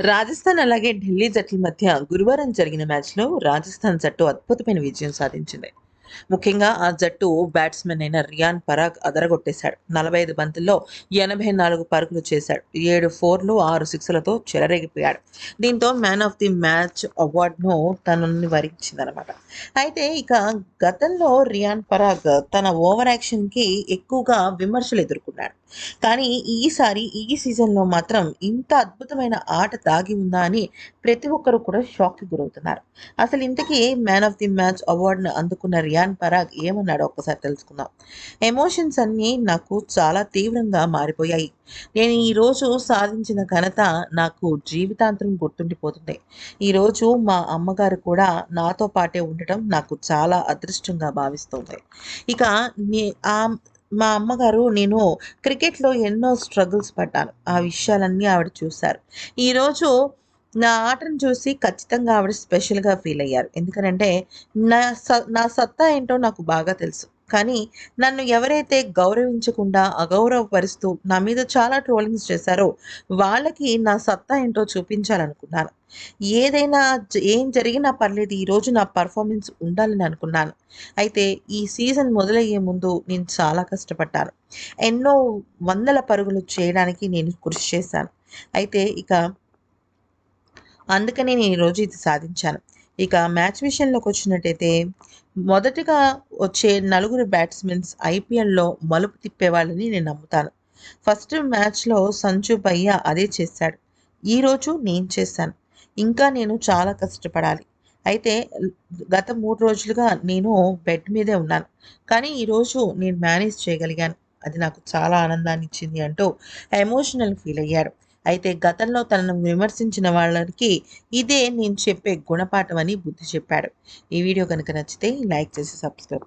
రాజస్థాన్ అలాగే ఢిల్లీ జట్ల మధ్య గురువారం జరిగిన మ్యాచ్లో రాజస్థాన్ జట్టు అద్భుతమైన విజయం సాధించింది. ముఖ్యంగా ఆ జట్టు బ్యాట్స్మెన్ అయిన రియాన్ పరాగ్ అదరగొట్టేశాడు. నలభై ఐదు బంతుల్లో ఎనభై నాలుగు పరుగులు చేశాడు. ఏడు ఫోర్లు ఆరు సిక్స్లతో చెలరేగిపోయాడు. దీంతో మ్యాన్ ఆఫ్ ది మ్యాచ్ అవార్డును తనని వరించిందనమాట అయితే ఇక గతంలో రియాన్ పరాగ్ తన ఓవర్ యాక్షన్కి ఎక్కువగా విమర్శలు ఎదుర్కొన్నాడు. కానీ ఈసారి ఈ సీజన్లో మాత్రం ఇంత అద్భుతమైన ఆట దాగి ఉందా అని ప్రతి ఒక్కరు కూడా షాక్కి గురవుతున్నారు. అసలు ఇంతకీ మ్యాన్ ఆఫ్ ది మ్యాచ్ అవార్డును అందుకున్న రియాన్ పరాగ్ ఏమన్నాడో ఒక్కసారి తెలుసుకుందాం. ఎమోషన్స్ అన్నీ నాకు చాలా తీవ్రంగా మారిపోయాయి. నేను ఈరోజు సాధించిన ఘనత నాకు జీవితాంతం గుర్తుండిపోతుంది. ఈరోజు మా అమ్మగారు కూడా నాతో పాటే ఉండటం నాకు చాలా అదృష్టంగా భావిస్తుంది. ఇక నే ఆ మా అమ్మగారు నేను క్రికెట్లో ఎన్నో స్ట్రగుల్స్ పడ్డాను. ఆ విషయాలన్నీ ఆవిడ చూశారు. ఈరోజు నా ఆటను చూసి ఖచ్చితంగా ఆవిడ స్పెషల్గా ఫీల్ అయ్యారు. ఎందుకనంటే నా స నా సత్తా ఏంటో నాకు బాగా తెలుసు. కానీ నన్ను ఎవరైతే గౌరవించకుండా అగౌరవపరుస్తూ నా మీద చాలా ట్రోలింగ్స్ చేశారో వాళ్ళకి నా సత్తా ఏంటో చూపించాలనుకున్నాను. ఏదైనా ఏం జరిగినా పర్లేదు ఈరోజు నా పర్ఫార్మెన్స్ ఉండాలని అనుకున్నాను. అయితే ఈ సీజన్ మొదలయ్యే ముందు నేను చాలా కష్టపడ్డాను. ఎన్నో వందల పరుగులు చేయడానికి నేను కృషి చేశాను. అయితే ఇక అందుకనే నేను ఈరోజు ఇది సాధించాను. ఇక మ్యాచ్ విషయంలోకి వచ్చినట్టయితే మొదటగా వచ్చే నలుగురు బ్యాట్స్మెన్స్ ఐపీఎల్లో మలుపు తిప్పేవాళ్ళని నేను నమ్ముతాను. ఫస్ట్ మ్యాచ్లో సంజు భయ్య అదే చేశాడు. ఈరోజు నేను చేశాను. ఇంకా నేను చాలా కష్టపడాలి. అయితే గత మూడు రోజులుగా నేను బెడ్ మీదే ఉన్నాను. కానీ ఈరోజు నేను మేనేజ్ చేయగలిగాను. అది నాకు చాలా ఆనందాన్ని ఇచ్చింది అంటూ ఎమోషనల్ ఫీల్ అయ్యాడు అయితే గతంలో తనను విమర్శించిన వాళ్ళకి ఇదే నేను చెప్పే గుణపాఠం అని బుద్ధి చెప్పాడు. ఈ వీడియో కనుక నచ్చితే లైక్ చేసి సబ్స్క్రైబ్ చేసి